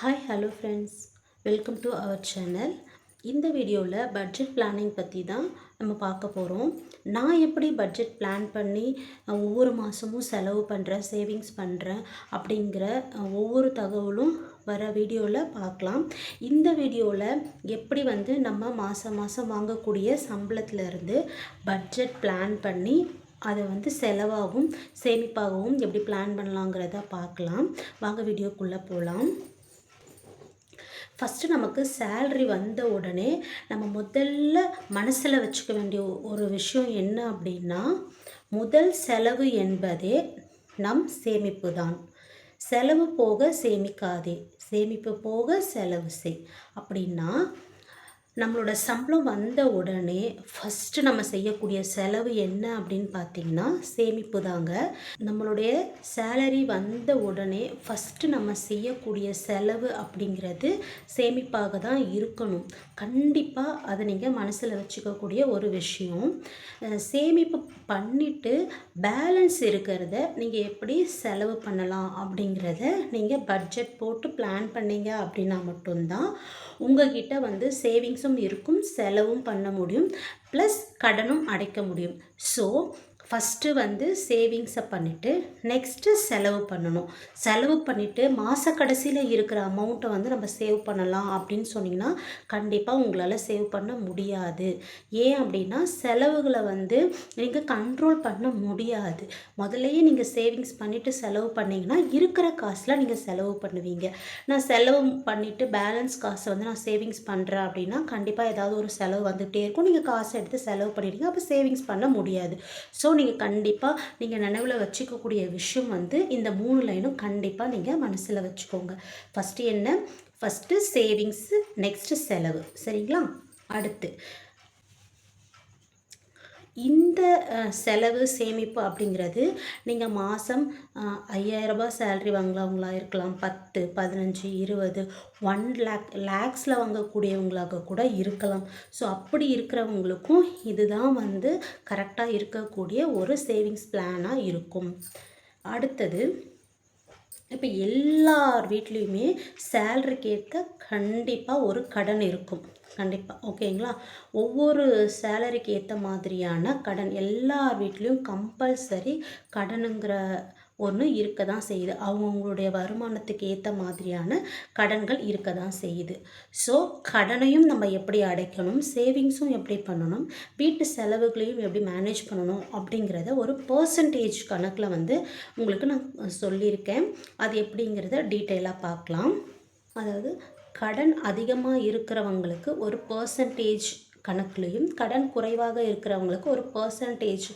Hi hello friends welcome to our channel இந்த வீடியோவில் budget planning பற்றி தான் நம்ம பார்க்க போகிறோம் நான் எப்படி பட்ஜெட் பிளான் பண்ணி ஒவ்வொரு மாதமும் செலவு பண்ணுறேன் சேவிங்ஸ் பண்ணுறேன் அப்படிங்கிற ஒவ்வொரு தகவலும் வர வீடியோவில் பார்க்கலாம். இந்த வீடியோவில் எப்படி வந்து நம்ம மாதம் மாதம் வாங்கக்கூடிய சம்பளத்துலேருந்து பட்ஜெட் பிளான் பண்ணி அதை வந்து செலவாகவும் சேமிப்பாகவும் எப்படி பிளான் பண்ணலாங்கிறத பார்க்கலாம். வாங்க வீடியோக்குள்ளே போகலாம் ஃபஸ்ட்டு நமக்கு சேல்ரி வந்த உடனே நம்ம முதல்ல மனசில் வச்சுக்க வேண்டிய ஒரு விஷயம் என்ன அப்படின்னா முதல் செலவு என்பதே நம் சேமிப்பு தான். செலவு போக சேமிக்காதே. சேமிப்பு போக செலவு செய். அப்படின்னா நம்மளோட சம்பளம் வந்த உடனே ஃபஸ்ட்டு நம்ம செய்யக்கூடிய செலவு என்ன அப்படின்னு பார்த்தீங்கன்னா சேமிப்பு தாங்க. நம்மளுடைய சேலரி வந்த உடனே ஃபஸ்ட்டு நம்ம செய்யக்கூடிய செலவு அப்படிங்கிறது சேமிப்பாக தான் இருக்கணும். கண்டிப்பாக அதை நீங்கள் மனசில் வச்சுக்கக்கூடிய ஒரு விஷயம். சேமிப்பு பண்ணிவிட்டு பேலன்ஸ் இருக்கிறத நீங்கள் எப்படி செலவு பண்ணலாம் அப்படிங்கிறத நீங்கள் பட்ஜெட் போட்டு பிளான் பண்ணீங்க அப்படின்னா மட்டும்தான் உங்ககிட்ட வந்து சேவிங்ஸும் இருக்கும் செலவும் பண்ண முடியும் ப்ளஸ் கடனும் அடைக்க முடியும். ஸோ ஃபஸ்ட்டு வந்து சேவிங்ஸை பண்ணிவிட்டு நெக்ஸ்ட்டு செலவு பண்ணணும். செலவு பண்ணிவிட்டு மாத கடைசியில் இருக்கிற அமௌண்ட்டை வந்து நம்ம சேவ் பண்ணலாம் அப்படின்னு சொன்னிங்கன்னா கண்டிப்பாக உங்களால் சேவ் பண்ண முடியாது. ஏன் அப்படின்னா செலவுகளை வந்து நீங்கள் கண்ட்ரோல் பண்ண முடியாது. முதல்லையே நீங்கள் சேவிங்ஸ் பண்ணிவிட்டு செலவு பண்ணிங்கன்னா இருக்கிற காசில் நீங்கள் செலவு பண்ணுவீங்க. நான் செலவு பண்ணிவிட்டு பேலன்ஸ் காசை வந்து நான் சேவிங்ஸ் பண்ணுறேன் அப்படின்னா கண்டிப்பாக ஏதாவது ஒரு செலவு வந்துகிட்டே இருக்கும். நீங்கள் காசை எடுத்து செலவு பண்ணிடுங்க அப்போ சேவிங்ஸ் பண்ண முடியாது. ஸோ நீங்கள் கண்டிப்பாக நீங்கள் நினைவில் வச்சுக்கக்கூடிய விஷயம் வந்து இந்த மூணு லைனும் கண்டிப்பாக நீங்கள் மனசில் வச்சுக்கோங்க. ஃபஸ்ட்டு என்ன? ஃபஸ்ட்டு சேவிங்ஸு நெக்ஸ்ட்டு செலவு. சரிங்களா? அடுத்து இந்த செலவு சேமிப்பு அப்படிங்கிறது நீங்கள் மாதம் ஐயாயிரரூபா சேல்ரி வாங்குறவங்களா இருக்கலாம். பத்து பதினஞ்சு இருபது ஒன் லேக் லேக்ஸில் வாங்கக்கூடியவங்களாக கூட இருக்கலாம். ஸோ அப்படி இருக்கிறவங்களுக்கும் இதுதான் வந்து கரெக்டாக இருக்கக்கூடிய ஒரு சேவிங்ஸ் பிளானாக இருக்கும். அடுத்தது இப்போ எல்லார் வீட்லேயுமே சேலரிக்கு ஏற்ற கண்டிப்பாக ஒரு கடன் இருக்கும். கண்டிப்பாக ஓகேங்களா? ஒவ்வொரு சேலரிக்கு ஏற்ற மாதிரியான கடன் எல்லார் வீட்லேயும் கம்பல்சரி கடனுங்கிற ஒன்று இருக்க தான் செய்யுது. அவங்கவுங்களுடைய வருமானத்துக்கு ஏற்ற மாதிரியான கடன்கள் இருக்க தான் செய்யுது. ஸோ கடனையும் நம்ம எப்படி அடைக்கணும்? சேவிங்ஸும் எப்படி பண்ணணும்? வீட்டு செலவுகளையும் எப்படி மேனேஜ் பண்ணணும்? அப்படிங்கிறத ஒரு பர்சன்டேஜ் கணக்கில் வந்து உங்களுக்கு நான் சொல்லியிருக்கேன். அது எப்படிங்கிறத டீட்டெயிலாக பார்க்கலாம். அதாவது கடன் அதிகமாக இருக்கிறவங்களுக்கு ஒரு பர்சன்டேஜ் கணக்குலையும் கடன் குறைவாக இருக்கிறவங்களுக்கு ஒரு பர்சன்டேஜ்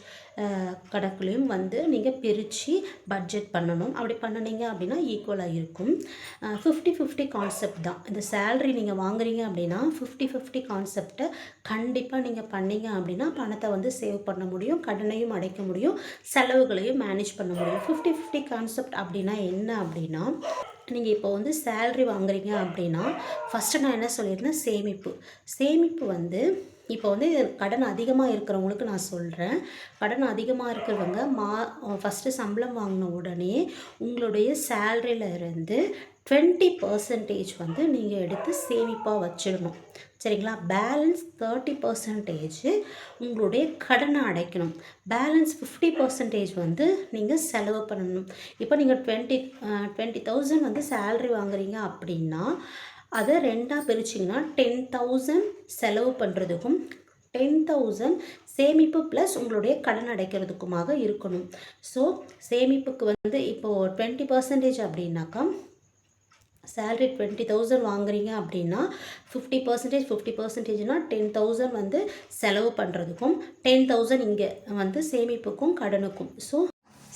கணக்குலையும் வந்து நீங்கள் பிரித்து பட்ஜெட் பண்ணணும். அப்படி பண்ணுனீங்க அப்படின்னா ஈக்குவலாக இருக்கும். ஃபிஃப்டி ஃபிஃப்டி கான்செப்ட் தான். இந்த சேல்ரி நீங்கள் வாங்குறீங்க அப்படின்னா ஃபிஃப்டி ஃபிஃப்டி கான்செப்டை கண்டிப்பாக நீங்கள் பண்ணீங்க அப்படின்னா பணத்தை வந்து சேவ் பண்ண முடியும் கடனையும் அடைக்க முடியும் செலவுகளையும் மேனேஜ் பண்ண முடியும். ஃபிஃப்டி ஃபிஃப்டி கான்செப்ட் அப்படின்னா என்ன அப்படின்னா நீங்கள் இப்போ வந்து சேல்ரி வாங்குறீங்க அப்படின்னா ஃபஸ்ட்டு நான் என்ன சொல்லியிருந்தேன்? சேமிப்பு. சேமிப்பு வந்து இப்போ வந்து கடன் அதிகமாக இருக்கிறவங்களுக்கு நான் சொல்கிறேன் கடன் அதிகமாக இருக்கிறவங்க மா ஃபஸ்ட்டு சம்பளம் வாங்கின உடனே உங்களுடைய சேலரியில் இருந்து டுவெண்ட்டி பர்சன்டேஜ் வந்து நீங்கள் எடுத்து சேமிப்பாக வச்சிடணும். சரிங்களா? பேலன்ஸ் தேர்ட்டி பர்சன்டேஜ் உங்களுடைய கடனை அடைக்கணும். பேலன்ஸ் ஃபிஃப்டி பர்சன்டேஜ் வந்து நீங்கள் செலவு பண்ணணும். இப்போ நீங்கள் டுவெண்ட்டி டுவெண்ட்டி தௌசண்ட் வந்து சேல்ரி வாங்குறீங்க அப்படின்னா அதை ரெண்டாக பிரிச்சிங்கன்னா டென் தௌசண்ட் செலவு பண்ணுறதுக்கும் டென் தௌசண்ட் சேமிப்பு ப்ளஸ் உங்களுடைய கடன் அடைக்கிறதுக்குமாக இருக்கணும். ஸோ சேமிப்புக்கு வந்து இப்போது டுவெண்ட்டி பர்சன்டேஜ் அப்படின்னாக்கா சேல்ரி டுவெண்ட்டி தௌசண்ட் வாங்குறீங்க அப்படின்னா ஃபிஃப்டி பர்சன்டேஜ் ஃபிஃப்டி பர்சன்டேஜ்னால் டென் தௌசண்ட் வந்து செலவு பண்ணுறதுக்கும் டென் தௌசண்ட் இங்கே வந்து சேமிப்புக்கும் கடனுக்கும். ஸோ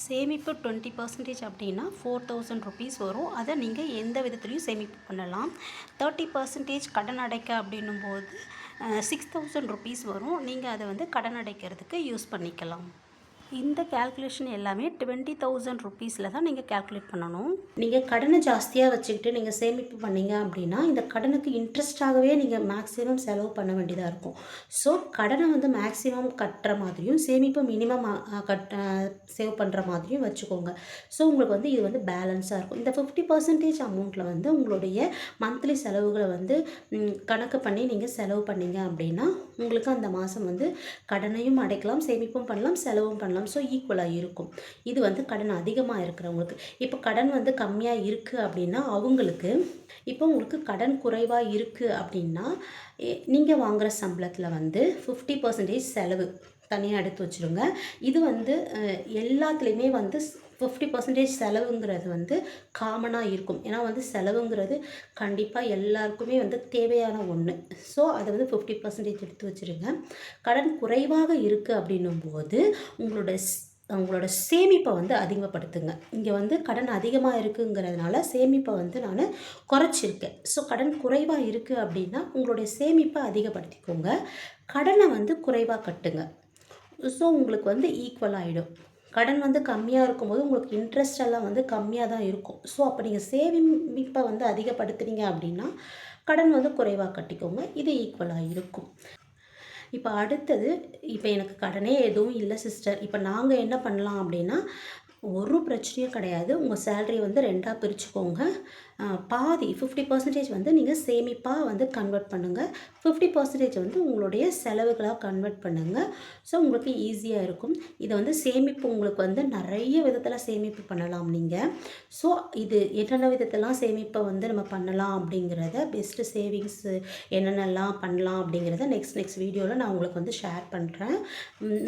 சேமிப்பு டுவெண்ட்டி பர்சன்டேஜ் அப்படின்னா ஃபோர் தௌசண்ட் ருபீஸ் வரும். அதை நீங்கள் எந்த விதத்துலையும் சேமிப்பு பண்ணலாம். தேர்ட்டி பர்சன்டேஜ் கடன் அடைக்க அப்படின்னும் போது சிக்ஸ் தௌசண்ட் ருபீஸ் வரும். நீங்கள் அதை வந்து கடன் அடைக்கிறதுக்கு யூஸ் பண்ணிக்கலாம். இந்த கேல்குலேஷன் எல்லாமே டுவெண்ட்டி தௌசண்ட் ருபீஸில் தான் நீங்கள் கேல்குலேட் பண்ணணும். நீங்கள் கடனை ஜாஸ்தியாக வச்சுக்கிட்டு நீங்கள் சேமிப்பு பண்ணீங்க அப்படின்னா இந்த கடனுக்கு இன்ட்ரெஸ்டாகவே நீங்கள் மேக்ஸிமம் செலவு பண்ண வேண்டியதாக இருக்கும். ஸோ கடனை வந்து மேக்ஸிமம் கட்டுற மாதிரியும் சேமிப்பு மினிமம் கட் சேவ் பண்ணுற மாதிரியும் வச்சுக்கோங்க. ஸோ உங்களுக்கு வந்து இது வந்து பேலன்ஸாக இருக்கும். இந்த ஃபிஃப்டி பர்சன்டேஜ் அமௌண்ட்டில் வந்து உங்களுடைய மந்த்லி செலவுகளை வந்து கணக்கு பண்ணி நீங்கள் செலவு பண்ணீங்க அப்படின்னா உங்களுக்கு அந்த மாதம் வந்து கடனையும் அடைக்கலாம் சேமிப்பும் பண்ணலாம் செலவும் பண்ணலாம். ஸோ ஈக்குவலாக இருக்கும். இது வந்து கடன் அதிகமாக இருக்கிறவங்களுக்கு. இப்போ கடன் வந்து கம்மியாக இருக்குது அப்படின்னா அவங்களுக்கு இப்போ உங்களுக்கு கடன் குறைவாக இருக்குது அப்படின்னா நீங்கள் வாங்குகிற சம்பளத்தில் வந்து ஃபிஃப்டி பர்சன்டேஜ் செலவு. தனியாக எடுத்து வச்சுருங்க. இது வந்து எல்லாத்துலேயுமே வந்து ஃபிஃப்டி பர்சன்டேஜ் செலவுங்கிறது வந்து காமனாக இருக்கும். ஏன்னா வந்து செலவுங்கிறது கண்டிப்பாக எல்லாருக்குமே வந்து தேவையான ஒன்று ஸோ அதை வந்து ஃபிஃப்டி பர்சன்டேஜ் எடுத்து வச்சுருங்க. கடன் குறைவாக இருக்குது அப்படின்னும் போது உங்களோட உங்களோட சேமிப்பை வந்து அதிகப்படுத்துங்க. இங்கே வந்து கடன் அதிகமாக இருக்குங்கிறதுனால சேமிப்பை வந்து நான் குறைச்சிருக்கேன். ஸோ கடன் குறைவாக இருக்குது அப்படின்னா உங்களுடைய சேமிப்பை அதிகப்படுத்திக்கோங்க. கடனை வந்து குறைவாக கட்டுங்க. ஸோ உங்களுக்கு வந்து ஈக்குவல் ஆகிடும் கடன் வந்து கம்மியாக இருக்கும்போது உங்களுக்கு இன்ட்ரெஸ்ட் எல்லாம் வந்து கம்மியாக தான் இருக்கும். ஸோ அப்போ நீங்கள் சேமிப்பை வந்து அதிகப்படுத்துனீங்க அப்படின்னா கடன் வந்து குறைவாக கட்டிக்கோங்க. இது ஈக்குவலாக இருக்கும். இப்போ அடுத்தது இப்போ எனக்கு கடனே எதுவும் இல்லை சிஸ்டர் இப்போ நாங்கள் என்ன பண்ணலாம் அப்படின்னா ஒரு பிரச்சனையும் கிடையாது. உங்கள் சேலரி வந்து ரெண்டாக பிரிச்சுக்கோங்க. பாதி ஃபிஃப்டி பர்சன்டேஜ் வந்து நீங்கள் சேமிப்பாக வந்து கன்வெர்ட் பண்ணுங்கள் ஃபிஃப்டி பர்சன்டேஜ் வந்து உங்களுடைய செலவுகளாக கன்வெர்ட் பண்ணுங்கள் ஸோ உங்களுக்கு ஈஸியாக இருக்கும். இதை வந்து சேமிப்பு உங்களுக்கு வந்து நிறைய விதத்தில் சேமிப்பு பண்ணலாம் நீங்கள் ஸோ இது என்னென்ன விதத்தெல்லாம் சேமிப்பை வந்து நம்ம பண்ணலாம் அப்படிங்கிறத பெஸ்ட்டு சேவிங்ஸு என்னென்னலாம் பண்ணலாம் அப்படிங்கிறத நெக்ஸ்ட் நெக்ஸ்ட் வீடியோவில் நான் உங்களுக்கு வந்து ஷேர் பண்ணுறேன்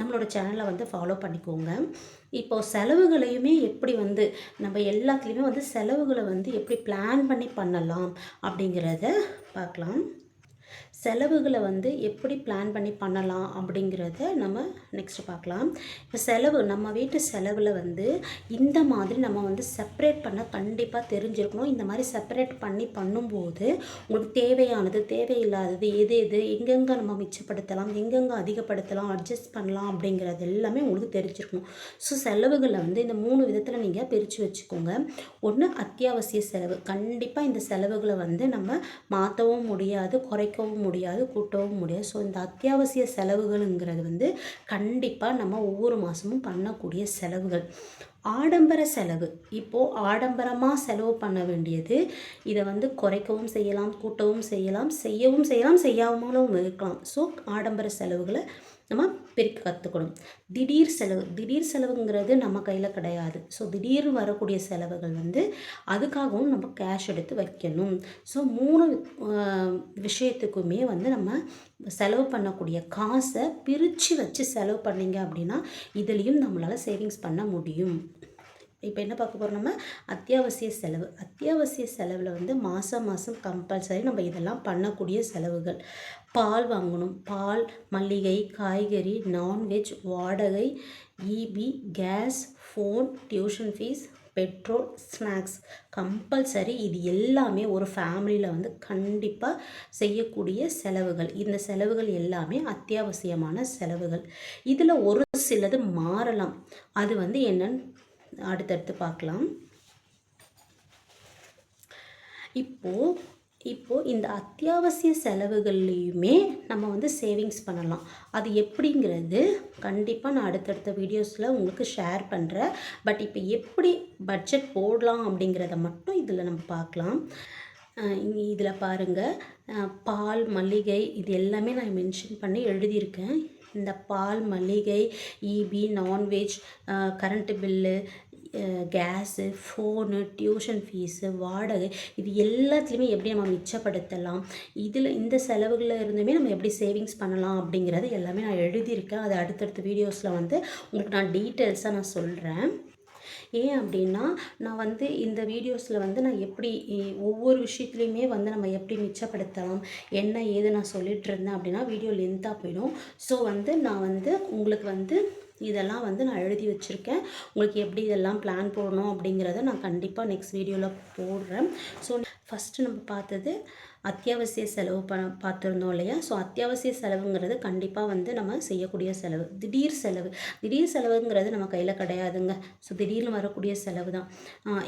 நம்மளோட சேனலை வந்து ஃபாலோ பண்ணிக்கோங்க. இப்போது செலவுகளையுமே எப்படி வந்து நம்ம எல்லாத்துலேயுமே வந்து செலவுகளை வந்து எப்படி பிளான் பண்ணி பண்ணலாம் அப்படிங்கிறத பார்க்கலாம். செலவுகளை வந்து எப்படி பிளான் பண்ணி பண்ணலாம் அப்படிங்கிறத நம்ம நெக்ஸ்ட் பார்க்கலாம். இப்போ செலவு நம்ம வீட்டு செலவில் வந்து இந்த மாதிரி நம்ம வந்து செப்பரேட் பண்ண கண்டிப்பாக தெரிஞ்சிருக்கணும். இந்த மாதிரி செப்பரேட் பண்ணி பண்ணும்போது உங்களுக்கு தேவையானது தேவையில்லாதது எது எது எங்கெங்கே நம்ம மிச்சப்படுத்தலாம் எங்கெங்கே அதிகப்படுத்தலாம் அட்ஜஸ்ட் பண்ணலாம் அப்படிங்கிறது எல்லாமே உங்களுக்கு தெரிஞ்சிருக்கணும். ஸோ செலவுகளை வந்து இந்த மூணு விதத்தில் நீங்கள் பிரித்து வச்சுக்கோங்க. ஒன்று அத்தியாவசிய செலவு. கண்டிப்பாக இந்த செலவுகளை வந்து நம்ம மாற்றவும் முடியாது குறைக்கவும் முடியாது கூட்டவும் முடியாது. ஸோ இந்த அத்தியாவசிய செலவுகளுங்கிறது வந்து கண்டிப்பாக நம்ம ஒவ்வொரு மாதமும் பண்ணக்கூடிய செலவுகள். ஆடம்பர செலவு. இப்போது ஆடம்பரமாக செலவு பண்ண வேண்டியது இதை வந்து குறைக்கவும் செய்யலாம் கூட்டவும் செய்யலாம் செய்யவும் செய்யலாம் செய்யாமலும் இருக்கலாம். ஸோ ஆடம்பர செலவுகளை நம்ம பிரிக்க கற்றுக்கணும் திடீர் செலவு திடீர் செலவுங்கிறது நம்ம கையில் கிடையாது. ஸோ திடீர்னு வரக்கூடிய செலவுகள் வந்து அதுக்காகவும் நம்ம கேஷ் எடுத்து வைக்கணும். ஸோ மூணு விஷயத்துக்குமே வந்து நம்ம செலவு பண்ணக்கூடிய காசை பிரித்து வச்சு செலவு பண்ணீங்க அப்படின்னா இதுலேயும் நம்மளால் சேவிங்ஸ் பண்ண முடியும். இப்போ என்ன பார்க்க போகிறோம் நம்ம? அத்தியாவசிய செலவு. அத்தியாவசிய செலவில் வந்து மாதம் மாதம் கம்பல்சரி நம்ம இதெல்லாம் பண்ணக்கூடிய செலவுகள். பால் வாங்கணும். பால் மல்லிகை காய்கறி நான்வெஜ் வாடகை EB gas phone tuition fees petrol snacks compulsory இது எல்லாமே ஒரு ஃபேமிலியில் வந்து கண்டிப்பாக செய்யக்கூடிய செலவுகள். இந்த செலவுகள் எல்லாமே அத்தியாவசியமான செலவுகள். இதில் ஒரு சிலது மாறலாம். அது வந்து என்னன்னு அடுத்தடுத்து பார்க்கலாம். இப்போது இப்போது இந்த அத்தியாவசிய செலவுகள்லேயுமே நம்ம வந்து சேவிங்ஸ் பண்ணலாம். அது எப்படிங்கிறது கண்டிப்பாக நான் அடுத்தடுத்த வீடியோஸில் உங்களுக்கு ஷேர் பண்ணுறேன் பட் இப்போ எப்படி பட்ஜெட் போடலாம் அப்படிங்கிறத மட்டும் இதில் நம்ம பார்க்கலாம். இதில் பாருங்கள் பால் மல்லிகை இது எல்லாமே நான் மென்ஷன் பண்ணி எழுதியிருக்கேன். இந்த பால் மளிகை EB non veg current bill gas phone tuition fees வாடகை இது எல்லாத்துலேயுமே எப்படி நம்ம மிச்சப்படுத்தலாம்? இதில் இந்த செலவுகளில் இருந்துமே நம்ம எப்படி சேவிங்ஸ் பண்ணலாம் அப்படிங்கிறது எல்லாமே நான் எழுதியிருக்கேன். அது அடுத்தடுத்த வீடியோஸில் வந்து உங்களுக்கு நான் டீட்டெயில்ஸாக நான் சொல்கிறேன் ஏன் அப்படின்னா நான் வந்து இந்த வீடியோஸில் வந்து நான் எப்படி ஒவ்வொரு விஷயத்துலையுமே வந்து நம்ம எப்படி மிச்சப்படுத்தலாம் என்ன ஏது நான் சொல்லிட்டு இருந்தேன் அப்படின்னா வீடியோ லென்த்தாக போயிடும். ஸோ வந்து நான் வந்து உங்களுக்கு வந்து இதெல்லாம் வந்து நான் எழுதி வச்சுருக்கேன். உங்களுக்கு எப்படி இதெல்லாம் பிளான் போடணும் அப்படிங்கிறத நான் கண்டிப்பாக நெக்ஸ்ட் வீடியோவில் போடுறேன். ஸோ ஃபஸ்ட்டு நம்ம பார்த்தது அத்தியாவசிய செலவு ப பார்த்துருந்தோம் இல்லையா? ஸோ அத்தியாவசிய செலவுங்கிறது கண்டிப்பாக வந்து நம்ம செய்யக்கூடிய செலவு. திடீர் செலவு. திடீர் செலவுங்கிறது நம்ம கையில் கிடையாதுங்க. ஸோ திடீர்னு வரக்கூடிய செலவு தான்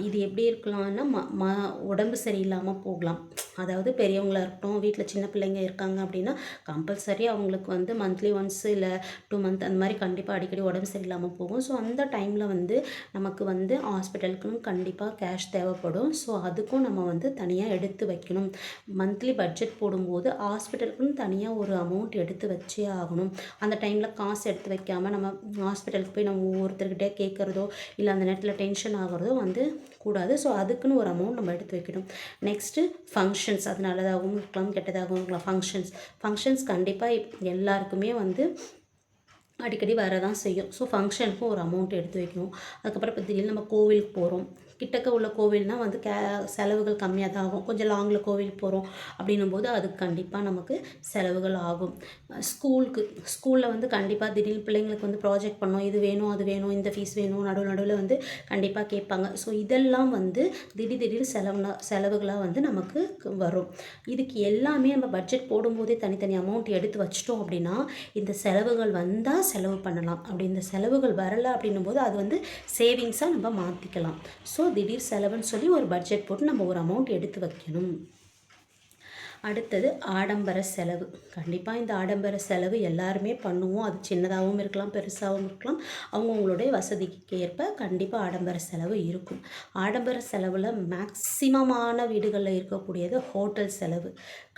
இது எப்படி இருக்கலாம்னா ம ம உடம்பு சரியில்லாமல் போகலாம். அதாவது பெரியவங்களாக இருக்கட்டும் வீட்டில் சின்ன பிள்ளைங்க இருக்காங்க அப்படின்னா கம்பல்சரி அவங்களுக்கு வந்து மந்த்லி ஒன்ஸ் இல்லை டூ மந்த் அந்த மாதிரி கண்டிப்பாக அடிக்கடி உடம்பு சரியில்லாமல் போகும். ஸோ அந்த டைமில் வந்து நமக்கு வந்து ஹாஸ்பிட்டலுக்குன்னு கண்டிப்பாக கேஷ் தேவைப்படும். ஸோ அதுக்கும் நம்ம வந்து தனியாக எடுத்து வைக்கணும். மந்த் மந்த்லி பட்ஜெட் போடும்போது ஹாஸ்பிட்டலுக்குன்னு தனியாக ஒரு அமௌண்ட் எடுத்து வச்சே ஆகணும். அந்த டைமில் காசு எடுத்து வைக்காமல் நம்ம ஹாஸ்பிட்டலுக்கு போய் நம்ம ஒவ்வொருத்தர்கிட்டே கேட்குறதோ இல்லை அந்த நேரத்தில் டென்ஷன் ஆகிறதோ வந்து கூடாது. ஸோ அதுக்குன்னு ஒரு அமௌண்ட் நம்ம எடுத்து வைக்கணும். நெக்ஸ்ட்டு ஃபங்க்ஷன்ஸ் அது நல்லதாகவும் இருக்கலாம் கெட்டதாகவும் இருக்கலாம். ஃபங்க்ஷன்ஸ் ஃபங்க்ஷன்ஸ் கண்டிப்பாக எல்லாருக்குமே வந்து அடிக்கடி வரதான் செய்யும். ஸோ ஃபங்க்ஷனுக்கும் ஒரு அமௌண்ட் எடுத்து வைக்கணும். அதுக்கப்புறம் இப்போ திடீர்னு நம்ம கோவிலுக்கு போகிறோம் கிட்டக்க உள்ள கோவில்னால் வந்து கே செலவுகள் கம்மியாக தான் ஆகும். கொஞ்சம் லாங்கில் கோவில் போகிறோம் அப்படின்னும் போது அதுக்கு கண்டிப்பாக நமக்கு செலவுகள் ஆகும். ஸ்கூலுக்கு ஸ்கூலில் வந்து கண்டிப்பாக திடீர்னு பிள்ளைங்களுக்கு வந்து ப்ராஜெக்ட் பண்ணோம் இது வேணும் அது வேணும் இந்த ஃபீஸ் வேணும் நடுவு நடுவில் வந்து கண்டிப்பாக கேட்பாங்க. ஸோ இதெல்லாம் வந்து திடீர் திடீர் செலவுனா செலவுகளாக வந்து நமக்கு வரும். இதுக்கு எல்லாமே நம்ம பட்ஜெட் போடும்போதே தனித்தனி அமௌண்ட் எடுத்து வச்சிட்டோம் அப்படின்னா இந்த செலவுகள் வந்தால் செலவு பண்ணலாம். அப்படி இந்த செலவுகள் வரலை அப்படின்னும் போது அது வந்து சேவிங்ஸாக நம்ம மாற்றிக்கலாம் ஸோ திடீர் செலவுன்னு சொல்லி ஒரு பட்ஜெட் போட்டு நம்ம ஒரு அமௌண்ட் எடுத்து வைக்கணும். அடுத்தது ஆடம்பர செலவு. கண்டிப்பாக இந்த ஆடம்பர செலவு எல்லாருமே பண்ணுவோம். அது சின்னதாகவும் இருக்கலாம் பெருசாகவும் இருக்கலாம். அவங்கவுங்களுடைய வசதிக்கு ஏற்ப கண்டிப்பாக ஆடம்பர செலவு இருக்கும். ஆடம்பர செலவில் மேக்சிமமான வீடுகளில் இருக்கக்கூடியது ஹோட்டல் செலவு.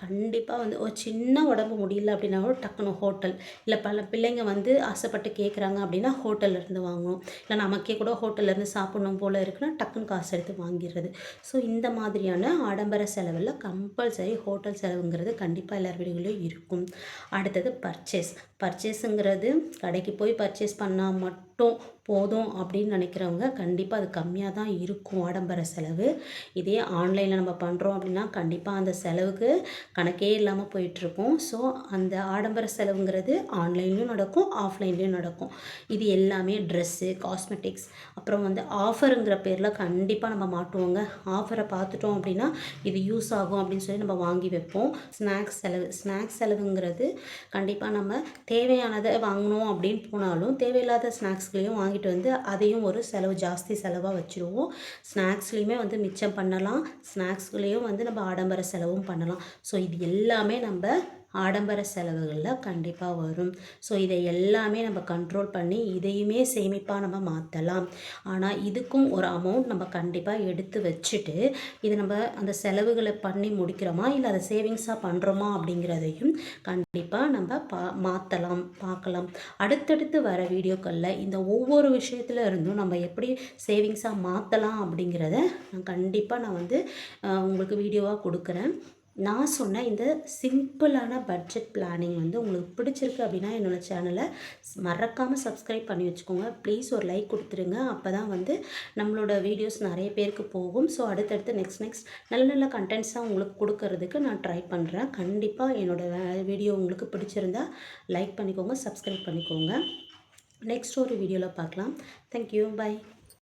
கண்டிப்பாக வந்து ஒரு சின்ன உடம்பு முடியல அப்படின்னா கூட டக்குனு ஹோட்டல். இல்லை பல பிள்ளைங்க வந்து ஆசைப்பட்டு கேட்குறாங்க அப்படின்னா ஹோட்டல்லேருந்து வாங்கணும். இல்லை நமக்கே கூட ஹோட்டல்லேருந்து சாப்பிட்ணும் போல் இருக்குன்னா டக்குன்னு காசு எடுத்து வாங்கிடுறது. ஸோ இந்த மாதிரியான ஆடம்பர செலவில் கம்பல்சரி ஹோட்டல் செலவுங்கிறது கண்டிப்பாக எல்லார் வீடுகளிலும் இருக்கும். அடுத்தது பர்ச்சேஸ் பர்ச்சேஸுங்கிறது கடைக்கு போய் பர்ச்சேஸ் பண்ணால் மட்டும் போதும் அப்படின்னு நினைக்கிறவங்க கண்டிப்பாக அது கம்மியாக தான் இருக்கும் ஆடம்பர செலவு. இதே ஆன்லைனில் நம்ம பண்ணுறோம் அப்படின்னா கண்டிப்பாக அந்த செலவுக்கு கணக்கே இல்லாமல் போயிட்டுருக்கும். ஸோ அந்த ஆடம்பர செலவுங்கிறது ஆன்லைன்லேயும் நடக்கும் ஆஃப்லைன்லேயும் நடக்கும். இது எல்லாமே ட்ரெஸ்ஸு காஸ்மெட்டிக்ஸ் அப்புறம் வந்து ஆஃபருங்கிற பேரில் கண்டிப்பாக நம்ம மாட்டுவோங்க. ஆஃபரை பார்த்துட்டோம் அப்படின்னா இது யூஸ் ஆகும் அப்படின்னு சொல்லி நம்ம வாங்கி வைப்போம். ஸ்நாக்ஸ் செலவு ஸ்நாக்ஸ் செலவுங்கிறது கண்டிப்பாக நம்ம தேவையானதை வாங்கணும் அப்படின்னு போனாலும் தேவையில்லாத ஸ்நாக்ஸ் வாங்கி வாங்கிட்டு வந்து அதையும் ஒரு செலவு ஜாஸ்தி செலவாக வச்சுருவோம். ஸ்நாக்ஸ்லேயுமே வந்து மிச்சம் பண்ணலாம். ஸ்நாக்ஸ்லேயும் வந்து நம்ம ஆடம்பர செலவும் பண்ணலாம். ஸோ இது எல்லாமே நம்ம ஆடம்பர செலவுகளில் கண்டிப்பாக வரும். ஸோ இதை எல்லாமே நம்ம கண்ட்ரோல் பண்ணி இதையுமே சேமிப்பாக நம்ம மாற்றலாம் ஆனால் இதுக்கும் ஒரு அமௌண்ட் நம்ம கண்டிப்பாக எடுத்து வச்சுட்டு இது நம்ம அந்த செலவுகளை பண்ணி முடிக்கிறோமா? இல்லை அதை சேவிங்ஸாக பண்ணுறோமா அப்படிங்கிறதையும் கண்டிப்பாக நம்ம பா மாற்றலாம் பார்க்கலாம் அடுத்தடுத்து வர வீடியோக்களில் இந்த ஒவ்வொரு விஷயத்துல இருந்தும் நம்ம எப்படி சேவிங்ஸாக மாற்றலாம் அப்படிங்கிறத நான் கண்டிப்பாக நான் வந்து உங்களுக்கு வீடியோவாக கொடுக்குறேன். நான் சொன்ன இந்த சிம்பிளான பட்ஜெட் பிளானிங் வந்து உங்களுக்கு பிடிச்சிருக்கு அப்படின்னா என்னோடய சேனலை மறக்காமல் சப்ஸ்கிரைப் பண்ணி வச்சுக்கோங்க. ப்ளீஸ் ஒரு லைக் கொடுத்துருங்க. அப்போ தான் வந்து நம்மளோட வீடியோஸ் நிறைய பேருக்கு போகும். ஸோ அடுத்தடுத்து நெக்ஸ்ட் நெக்ஸ்ட் நல்ல நல்ல கண்டென்ட்ஸாக உங்களுக்கு கொடுக்கறதுக்கு நான் ட்ரை பண்ணுறேன் கண்டிப்பாக என்னோடய வீடியோ உங்களுக்கு பிடிச்சிருந்தா லைக் பண்ணிக்கோங்க சப்ஸ்கிரைப் பண்ணிக்கோங்க. நெக்ஸ்ட் ஒரு வீடியோவில் பார்க்கலாம். Thank you bye